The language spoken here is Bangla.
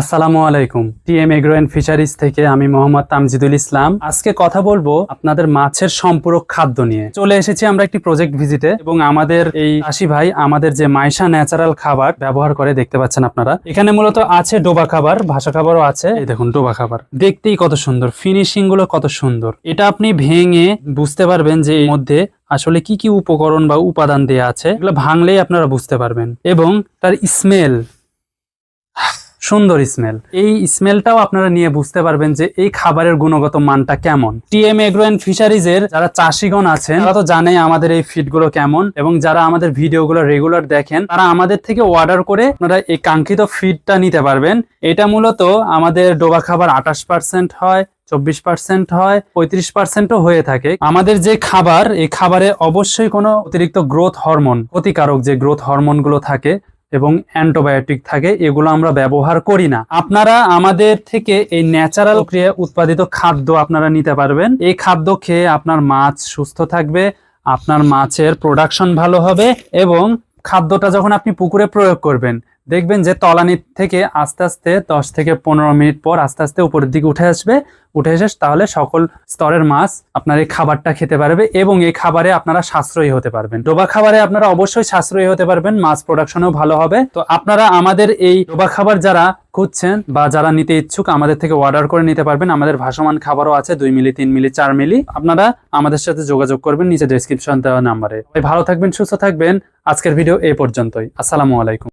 আসসালামু আলাইকুম। টিএম এগ্রো অ্যান্ড ফিশারিজ থেকে আমি মোহাম্মদ তামজিদুল ইসলাম। আজকে কথা বলব আপনাদের মাছের সম্পূরক খাদ্য নিয়ে। চলে এসেছি আমরা একটি প্রজেক্ট ভিজিটে এবং আমাদের এই আশি ভাই আমাদের যে মাইশা ন্যাচারাল খাবার ব্যবহার করে দেখতে পাচ্ছেন আপনারা। এখানে মূলত আছে ডোবা খাবার, ভাষা খাবারও আছে। এই দেখুন, ডোবা খাবার। দেখতেই কত সুন্দর ফিনিশিংগুলো কত সুন্দর। এটা আপনি ভেঙে বুঝতে পারবেন যে এর মধ্যে আসলে কি কি উপকরণ বা উপাদান দেয়া আছে। এগুলো ভাঙলেই আপনারা বুঝতে পারবেন। এবং তার স্মেল সুন্দর স্মেল এই স্মেলটাও আপনারা নিয়ে বুঝতে পারবেন যে এই খাবারের গুণগত মানটা কেমন। টিএম এগ্রো অ্যান্ড ফিশারিজের যারা চাষিগণ আছেন, তারা তো জানে আমাদের এই ফিডগুলো কেমন এবং যারা আমাদের ভিডিওগুলো রেগুলার দেখেন, তারা আমাদের থেকে অর্ডার করে আপনারা এই কাঙ্ক্ষিত ফিডটা নিতে পারবেন। এটা মূলত আমাদের ডোবা খাবার আঠাশ পার্সেন্ট হয়, চব্বিশ পার্সেন্ট হয়, পঁয়ত্রিশ পার্সেন্টও হয়ে থাকে। আমাদের যে খাবার, এই খাবারে অবশ্যই কোনো অতিরিক্ত গ্রোথ হরমোন ক্ষতিকারক যে গ্রোথ হরমোনগুলো থাকে এবং অ্যান্টোবায়োটিক থাকে, এগুলো আমরা ব্যবহার করি না। আপনারা আমাদের থেকে এই ন্যাচারাল ক্রিয়া উৎপাদিত খাদ্য আপনারা নিতে পারবেন। এই খাদ্য খেয়ে আপনার মাছ সুস্থ থাকবে, আপনার মাছের প্রোডাকশন ভালো হবে এবং খাদ্যটা যখন আপনি পুকুরে প্রয়োগ করবেন দেখবেন যে তলানির থেকে আস্তে আস্তে দশ থেকে পনেরো মিনিট পর আস্তে আস্তে উপরের দিকে উঠে আসবে। উঠে এসে তাহলে সকল স্তরের মাছ আপনার এই খাবারটা খেতে পারবে এবং এই খাবারে আপনারা সাশ্রয়ী হতে পারবেন। ডোবা খাবারে আপনারা অবশ্যই সাশ্রয়ী হতে পারবেন, মাছ প্রোডাকশনও ভালো হবে। তো আপনারা আমাদের এই ডোবা খাবার যারা খুঁজছেন বা যারা নিতে ইচ্ছুক, আমাদের থেকে অর্ডার করে নিতে পারবেন। আমাদের ভাসমান খাবারও আছে দুই মিলি, তিন মিলি, চার মিলি। আপনারা আমাদের সাথে যোগাযোগ করবেন নিচে ডেসক্রিপশন দেওয়া নাম্বারে ভালো থাকবেন, সুস্থ থাকবেন। আজকের ভিডিও এই পর্যন্তই। আসসালামু আলাইকুম।